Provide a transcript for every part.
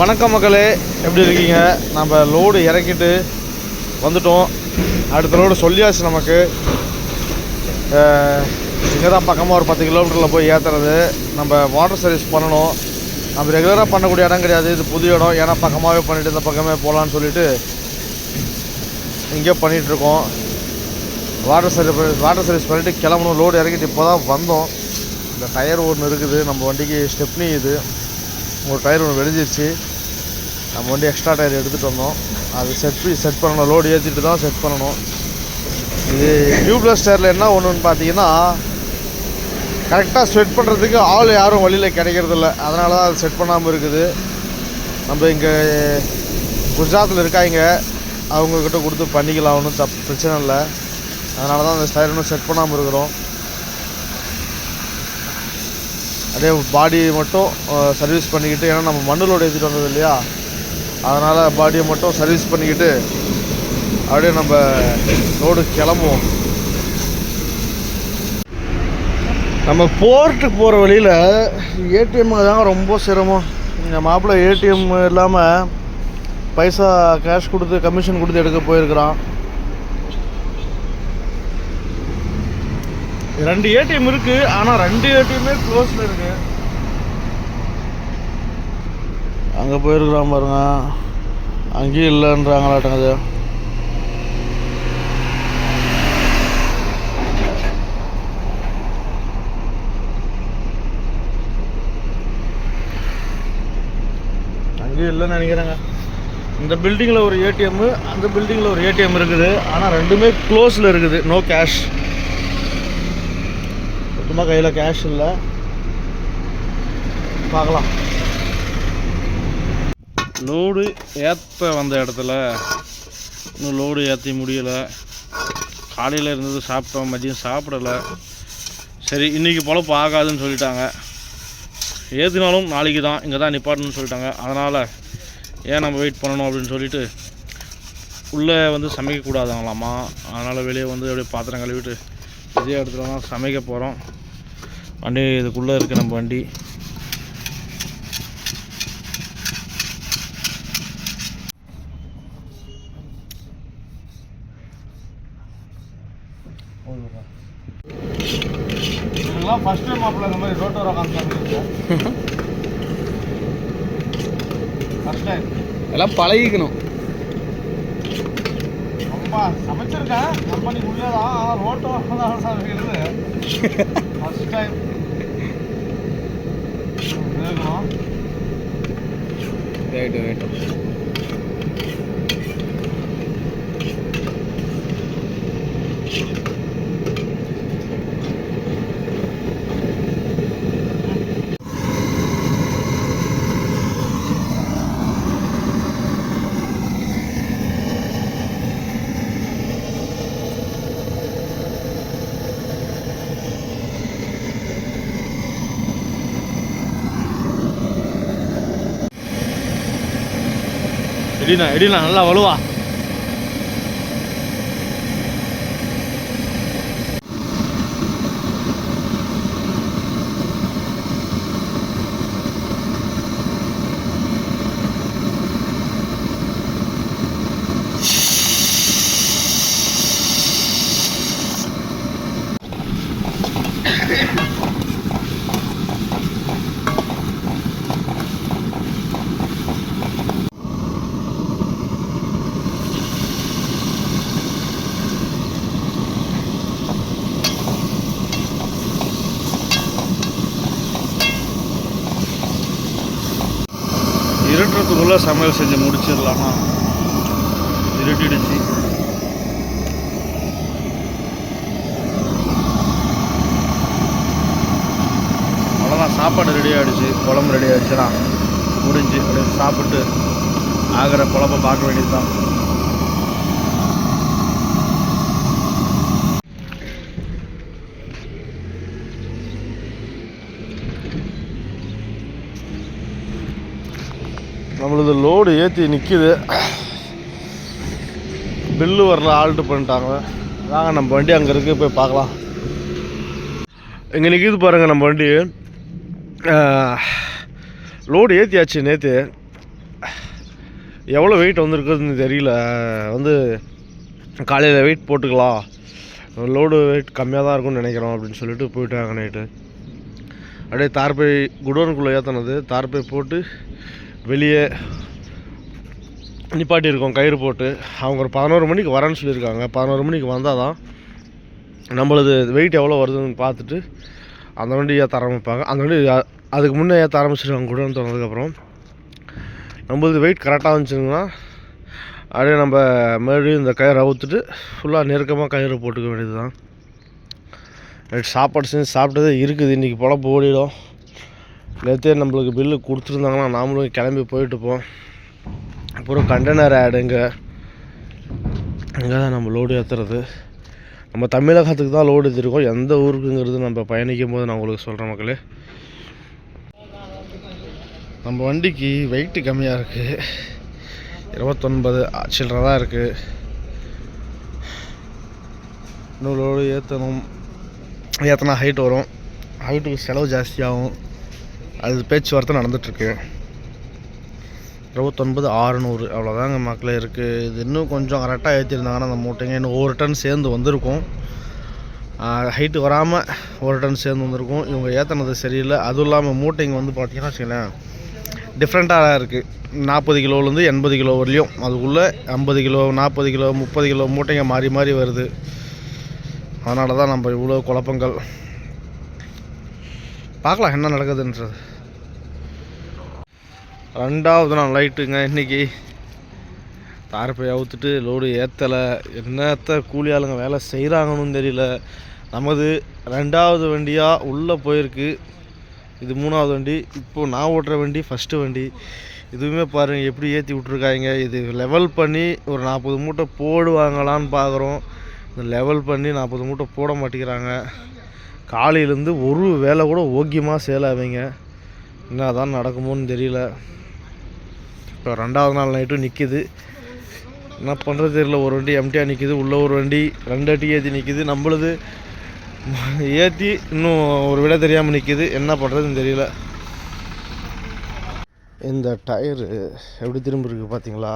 வணக்கம் மக்களே. எப்படி இருக்கீங்க? நம்ம லோடு இறக்கிட்டு வந்துட்டோம். அடுத்த லோடு சொல்லியாச்சு நமக்கு. இங்கே தான் பக்கமாக ஒரு பத்து கிலோமீட்டரில் போய் ஏற்றுறது நம்ம வாட்டர் சர்வீஸ் பண்ணணும். நம்ம ரெகுலராக பண்ணக்கூடிய இடம் கிடையாது. இது புது இடம். ஏன்னா பக்கமாகவே பண்ணிவிட்டு இந்த பக்கமே போகலான்னு சொல்லிட்டு இங்கே பண்ணிகிட்ருக்கோம் வாட்டர் சர்வீஸ் வாட்டர் சர்வீஸ் பண்ணிவிட்டு கிளம்பணும். லோடு இறக்கிட்டு இப்போ தான் வந்தோம். இந்த டயர் ஒன்று இருக்குது. நம்ம வண்டிக்கு ஸ்டெப்னி இது. ஒரு டயர் ஒன்று வெடிஞ்சிருச்சு. நம்ம வந்து எக்ஸ்ட்ரா டயர் எடுத்துகிட்டு வந்தோம். அது செட் செட் பண்ணணும். லோடு ஏற்றிட்டு தான் செட் பண்ணணும். இது டியூப்லெஸ் டயரில் என்ன ஒன்றுன்னு பார்த்தீங்கன்னா கரெக்டாக செட் பண்ணுறதுக்கு ஆள் யாரும் வழியில் கிடைக்கிறதில்ல அதனால தான் அது செட் பண்ணாமல் இருக்குது. நம்ம இங்கே குஜராத்தில் இருக்காங்க. அவங்கக்கிட்ட கொடுத்து பண்ணிக்கலாம். ஒன்றும் தப் பிரச்சனை இல்லை. அதனால தான் அந்த டயர் இன்னும் செட் பண்ணாமல் இருக்கிறோம். அதே பாடி மட்டும் சர்வீஸ் பண்ணிக்கிட்டு ஏன்னா நம்ம மண்ணிலோடு ஏற்றிட்டு வந்தது இல்லையா? அதனால் பாடியை மட்டும் சர்வீஸ் பண்ணிக்கிட்டு அப்படியே நம்ம ரோடு கிளம்புவோம். நம்ம போர்ட்டுக்கு போகிற வழியில் ஏடிஎம் தாங்க ரொம்ப சிரமம். எங்கள் மாப்பிள்ளை ஏடிஎம் இல்லாமல் பைசா கேஷ் கொடுத்து கமிஷன் கொடுத்து எடுக்க போயிருக்கிறான். ரெண்டு ஏடிஎம் இருக்குது ஆனால் ரெண்டு ஏடிஎம்மே க்ளோஸில் இருக்குது அங்க போயிருக்கிறான் பாருங்க. அங்கேயும் இல்லைன்றாங்களாட்டங்குது அங்கேயும் இல்லைன்னு நினைக்கிறேங்க. இந்த பில்டிங்கில் ஒரு ஏடிஎம் அந்த பில்டிங்கில் ஒரு ஏடிஎம் இருக்குது. ஆனால் ரெண்டுமே க்ளோஸில் இருக்குது. நோ கேஷ் சுத்தமாக கையில் கேஷ் இல்லை. பார்க்கலாம். லோடு ஏற்ற வந்த இடத்துல இன்னும் லோடு ஏற்றி முடியலை. காலையில் இருந்தது சாப்பிட்டோம் மதியம் சாப்பிடலை. சரி இன்றைக்கி பொழப்பு ஆகாதுன்னு சொல்லிட்டாங்க. ஏற்றினாலும் நாளைக்கு தான் இங்கே தான் நிப்பாட்டணும்னு சொல்லிட்டாங்க. அதனால் ஏன் நம்ம வெயிட் பண்ணணும் அப்படின்னு சொல்லிட்டு உள்ளே வந்து சமைக்கக்கூடாதாங்களாமா அதனால் வெளியே வந்து அப்படியே பாத்திரம் கழுவிட்டு இதே இடத்துல தான் சமைக்க போகிறோம் வண்டி இதுக்குள்ளே இருக்குது நம்ம வண்டி இதெல்லாம் ஃபஸ்ட் டைம் மாப்பிள்ள இந்த மாதிரி ரோட்டோர காமிச்சாங்க ஃபஸ்ட் டைம் எல்லாம் பழகிக்கணும். ரொம்ப சமைச்சிருக்கேன் கம்பெனிக்குள்ளே தான் ஆனால் ரோட்டோர தான் சமைக்கிறது ஃபஸ்ட் டைம் ரைட்டு ரைட்டு எடினா எடினா நல்லா வலுவா. அதுக்குள்ளே சமையல் செஞ்சு முடிச்சிடலாமா? இருட்டிடுச்சு. அவ்வளோதான் சாப்பாடு ரெடி ஆகிடுச்சு குழம்பு ரெடி ஆகிடுச்சுன்னா முடிஞ்சு அப்படியே சாப்பிட்டு ஆகிற குழம்ப பார்க்க வேண்டியது தான் நம்மளது லோடு ஏற்றி நிற்கிது பில்லு வரல ஆல்ட்டு பண்ணிட்டாங்க. வாங்க நம்ம வண்டி அங்கே இருக்குது போய் பார்க்கலாம். இங்கே நிற்கிது பாருங்கள் நம்ம வண்டி. லோடு ஏற்றியாச்சு நேற்று எவ்வளோ வெயிட் வந்திருக்குதுன்னு தெரியல. வந்து காலையில் வெயிட் போட்டுக்கலாம். லோடு வெயிட் கம்மியாக தான் இருக்கும்னு நினைக்கிறோம் அப்படின்னு சொல்லிட்டு போயிட்டாங்க நைட்டு அப்படியே தார்பை குடோனுக்குள்ளே ஏற்றினது தார்பை போட்டு வெளியே நிப்பாட்டியிருக்கோம் கயிறு போட்டு. அவங்க ஒரு பதினோரு மணிக்கு வரேன்னு சொல்லியிருக்காங்க. பதினோரு மணிக்கு வந்தால் தான் நம்மளது வெயிட் எவ்வளோ வருதுன்னு பார்த்துட்டு அந்த வண்டி ஏற்ற ஆரம்பிப்பாங்க. அந்த வண்டி அதுக்கு முன்னே ஏற்ற ஆரம்பிச்சிருக்காங்க கூடன்னு தோணதுக்கப்புறம் நம்மளது வெயிட் கரெக்டாக வந்துச்சுங்கன்னா அப்படியே நம்ம மறுபடியும் இந்த கயிறு அவுத்துட்டு ஃபுல்லாக நெருக்கமாக கயிறு போட்டுக்க வேண்டியது தான் நைட் சாப்பாடு செஞ்சு சாப்பிட்டதே இருக்குது. இன்றைக்கி பொழப்பு ஓடிடும். நேற்றே நம்மளுக்கு பில்லு கொடுத்துருந்தாங்கன்னா நாமளும் கிளம்பி போயிட்டுப்போம் அப்புறம் கண்டெய்னர் ஆடுங்க இங்கே. தான் நம்ம லோடு ஏற்றுறது நம்ம தமிழகத்துக்கு தான் லோடு ஏற்றிருக்கோம் எந்த ஊருக்குங்கிறது நம்ம பயணிக்கும் போது நான் உங்களுக்கு சொல்கிறேன் மக்களே. நம்ம வண்டிக்கு வெயிட்டு கம்மியாக இருக்குது இருபத்தொன்பது சில்லறதாக தான் இருக்குது இன்னும் லோடு ஏற்றணும் ஏற்றினா ஹைட் வரும். ஹைட்டுக்கு செலவு ஜாஸ்தியாகும். அது பேச்சுவார்த்தை நடந்துகிட்ருக்கு இருபத்தொன்பது ஆறுநூறு அவ்வளோதாங்க மக்களே இருக்குது இது இன்னும் கொஞ்சம் கரெக்டாக ஏற்றிருந்தாங்கன்னா அந்த மூட்டைங்க இன்னும் ஒரு டன் சேர்ந்து வந்திருக்கும். ஹைட்டு வராமல் ஒரு டன் சேர்ந்து வந்திருக்கும். இவங்க ஏற்றினது சரியில்லை. அதுவும் இல்லாமல் மூட்டைங்க வந்து பார்த்தீங்கன்னா வச்சுங்களேன் டிஃப்ரெண்ட்டாக இருக்குது நாற்பது கிலோலேருந்து எண்பது கிலோ வரலையும் அதுக்குள்ளே ஐம்பது கிலோ நாற்பது கிலோ முப்பது கிலோ மூட்டைங்க மாறி மாறி வருது. அதனால தான் நம்ம இவ்வளோ குழப்பங்கள். பார்க்கலாம் என்ன நடக்குதுன்றது. ரெண்டாவது நாள் லைட்டுங்க இன்றைக்கி தாரப்பை அவுத்துட்டு லோடு ஏற்றலை என்னத்த கூலி ஆளுங்க வேலை செய்கிறாங்கன்னு தெரியல. நமது ரெண்டாவது வண்டியாக உள்ளே போயிருக்கு. இது மூணாவது வண்டி. இப்போது நான் ஓட்டுற வண்டி ஃபஸ்ட்டு வண்டி. இதுவுமே பாருங்கள் எப்படி ஏற்றி விட்ருக்காங்க இது லெவல் பண்ணி ஒரு நாற்பது மூட்டை போடுவாங்களான்னு பார்க்குறோம் இந்த லெவல் பண்ணி நாற்பது மூட்டை போட மாட்டேங்கிறாங்க. காலையிலேருந்து ஒரு வேலை கூட ஓக்கியமாக சேல் ஆவீங்க என்ன தான் நடக்குமோன்னு தெரியல. இப்போ ரெண்டாவது நாள் நைட்டும் நிற்கிது என்ன பண்ணுறது தெரியல ஒரு வண்டி எம்டியாக நிற்கிது உள்ளே ஒரு வண்டி ரெண்டு அட்டி ஏற்றி நிற்கிது நம்மளுது ஏற்றி இன்னும் ஒரு விட தெரியாமல் நிற்கிது என்ன பண்ணுறதுன்னு தெரியல. இந்த டயரு எப்படி திரும்ப பார்த்தீங்களா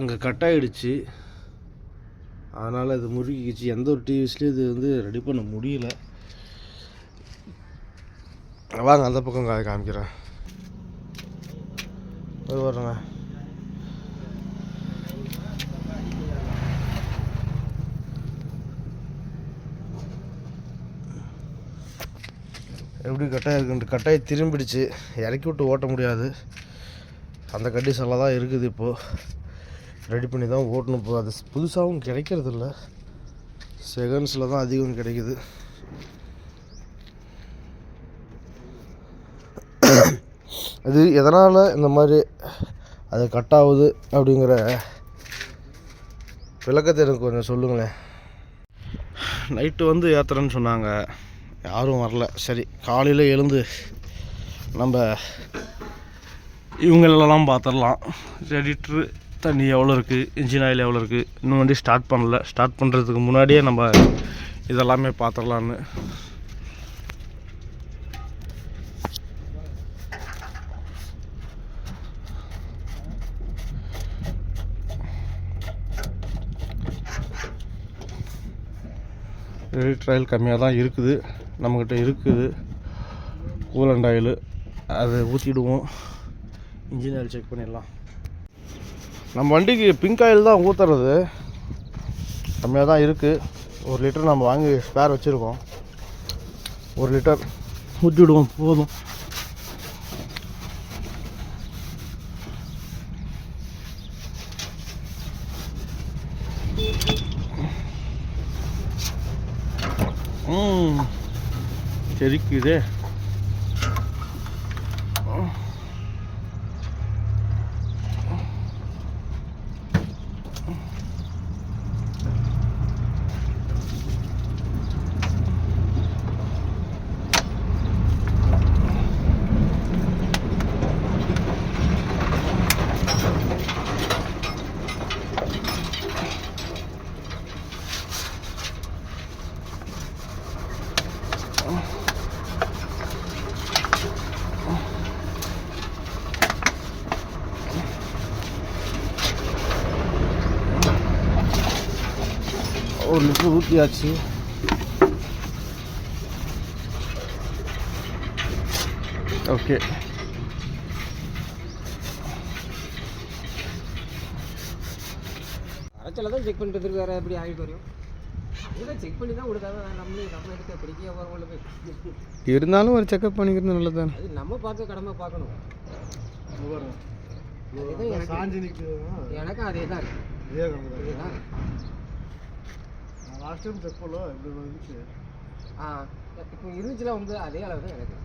அங்கே கட் ஆகிடுச்சு அதனால் இது முறுக்கிக்கிச்சு எந்த ஒரு டிவிஸ்லேயும் இது வந்து ரெடி பண்ண முடியல. வாங்க அந்த பக்கம் கா காமிக்கிறேன். அது வரேங்க எப்படி கட்டாயம் இருக்குன்ட்டு கட்டாயம் திரும்பிடுச்சு. இறக்கி விட்டு ஓட்ட முடியாது. அந்த கண்டிஷனில் தான் இருக்குது இப்போது ரெடி பண்ணி தான் ஓட்டணும். இப்போ அது புதுசாகவும் கிடைக்கிறதில்ல. செகண்ட்ஸில் தான் அதிகம் கிடைக்குது. அது எதனால் இந்த மாதிரி அது கட் ஆகுது அப்படிங்கிற விளக்கத்தை எனக்கு கொஞ்சம் சொல்லுங்களேன். நைட்டு வந்து ஏற்றுறேன்னு சொன்னாங்க. யாரும் வரல. சரி காலையில் எழுந்து நம்ம இவங்களெல்லாம் பார்த்துடலாம் ரெடிட்ரு தண்ணி எவ்வளோ இருக்குது இன்ஜின் ஆயில் எவ்வளோ இருக்குது இன்னும் வண்டி ஸ்டார்ட் பண்ணல. ஸ்டார்ட் பண்ணுறதுக்கு முன்னாடியே நம்ம இதெல்லாமே பார்த்துடலான்னு ரெடி ஆயில் கம்மியாக தான் இருக்குது. நம்மக்கிட்ட இருக்குது. கூலண்ட் ஆயில் அதை ஊற்றிடுவோம் இன்ஜின் ஆயில் செக் பண்ணிடலாம். நம்ம வண்டிக்கு பிங்க் ஆயில் தான் ஊற்றுறது கம்மியாக தான் இருக்குது ஒரு லிட்டர் நம்ம வாங்கி ஸ்பேர் வச்சுருக்கோம். ஒரு லிட்டர் ஊற்றிவிடுவோம் போதும். தெரிக்குதே ஒரு ஊற்றியாச்சு ஓகே அரைச்சல தான் செக் பண்ணிட்டு வேறு எப்படி ஆகிட்டு வரும்? அங்கே செக் பண்ணி தான் கொடுத்தாங்க நம்மளே நம்ம எடுக்க பிடிக்க போய்? இருந்தாலும் ஒரு செக்அப் பண்ணிக்கிறது நல்லது தானே அது நம்ம பார்க்க கடமை பார்க்கணும். எனக்கு. அதே தான் இருக்கு இதே கணக்கு இதே தான் லாஸ்ட் டைம் செக் பண்ணல இப்படி வந்துச்சு. ஆ இப்போ இருந்துச்சுல வந்து அதே அளவு தான் எனக்கு.